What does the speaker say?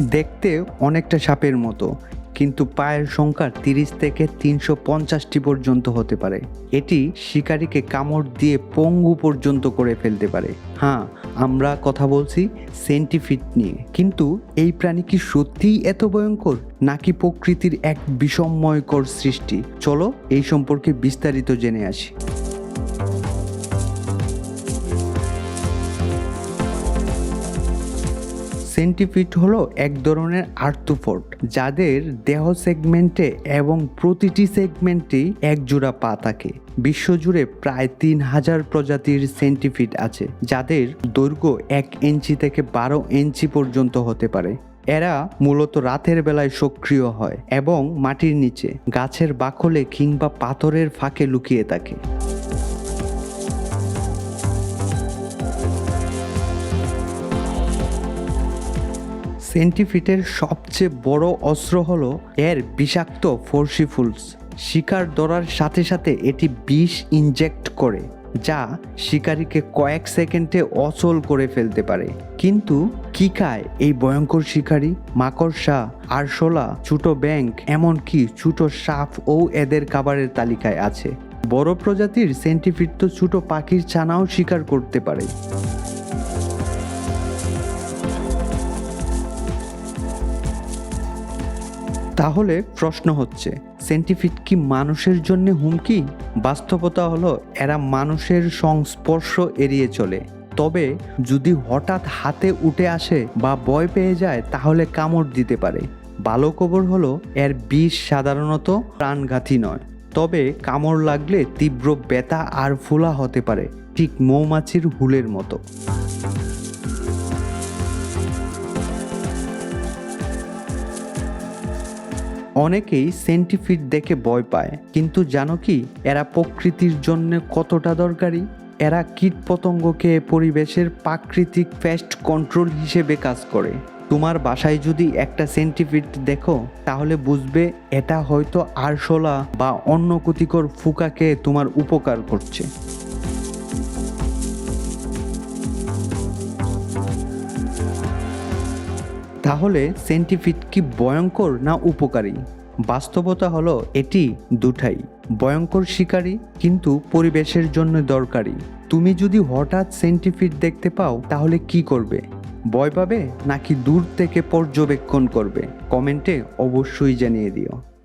দেখতে অনেকটা সাপের মতো, কিন্তু পায়ের সংখ্যা তিরিশ থেকে তিনশো পঞ্চাশটি পর্যন্ত হতে পারে। এটি শিকারীকে কামড় দিয়ে পঙ্গু পর্যন্ত করে ফেলতে পারে। হ্যাঁ আমরা কথা বলছি সেন্টিফিট নিয়ে। কিন্তু এই প্রাণী কি সত্যিই এত ভয়ঙ্কর, নাকি প্রকৃতির এক বিষময়কর সৃষ্টি? চলো এই সম্পর্কে বিস্তারিত জেনে আসি। সেন্টিফিট হলো এক ধরনের আর্থোফোড যাদের দেহ সেগমেন্টে এবং প্রতিটি সেগমেন্টেই এক জোড়া পা থাকে। বিশ্বজুড়ে প্রায় তিন হাজার প্রজাতির সেন্টিফিট আছে, যাদের দৈর্ঘ্য এক ইঞ্চি থেকে বারো ইঞ্চি পর্যন্ত হতে পারে। এরা মূলত রাতের বেলায় সক্রিয় হয় এবং মাটির নিচে, গাছের বাকলে কিংবা পাথরের ফাঁকে লুকিয়ে থাকে। সেন্টিফিটের সবচেয়ে বড় অস্ত্র হল এর বিষাক্ত ফোর্সিফুলস শিকার ধরার সাথে সাথে এটি বিষ ইনজেক্ট করে, যা শিকারীকে কয়েক সেকেন্ডে অচল করে ফেলতে পারে। কিন্তু কি খায় এই ভয়ঙ্কর শিকারী? মাকড়সা, আরশোলা, ছোটো ব্যাংক, এমনকি ছোটো সাপ ও এদের খাবারের তালিকায় আছে। বড় প্রজাতির সেন্টিফিট তো ছোটো পাখির ছানাও শিকার করতে পারে। তাহলে প্রশ্ন হচ্ছে সেন্টিফিট কি মানুষের জন্য হুমকি? বাস্তবতা হলো এরা মানুষের সংস্পর্শ এড়িয়ে চলে। তবে যদি হঠাৎ হাতে উঠে আসে বা ভয় পেয়ে যায়, তাহলে কামড় দিতে পারে। ভালো খবর হলো, এর বিষ সাধারণত প্রাণঘাতী নয়। তবে কামড় লাগলে তীব্র ব্যথা আর ফোলা হতে পারে, ঠিক মৌমাছির হুলের মতো। অনেকেই সেন্টিফিট দেখে ভয় পায়, কিন্তু জানো কি, এরা প্রকৃতির জন্য কতটা দরকারি? এরা কীটপতঙ্গকে পরিবেশের প্রাকৃতিক পেস্ট কন্ট্রোল হিসেবে কাজ করে। তোমার বাসায় যদি একটা সেন্টিফিট দেখো, তাহলে বুঝবে এটা হয়তো আরশোলা বা অন্য ক্ষতিকর ফুকাকে তোমার উপকার করছে। তাহলে সেন্টিফিট কি ভয়ঙ্কর না উপকারী? বাস্তবতা হলো এটি দুটাই। ভয়ঙ্কর শিকারী কিন্তু পরিবেশের জন্য দরকারি। তুমি যদি হঠাৎ সেন্টিফিট দেখতে পাও, তাহলে কি করবে? ভয় পাবে নাকি দূর থেকে পর্যবেক্ষণ করবে? কমেন্টে অবশ্যই জানিয়ে দিও।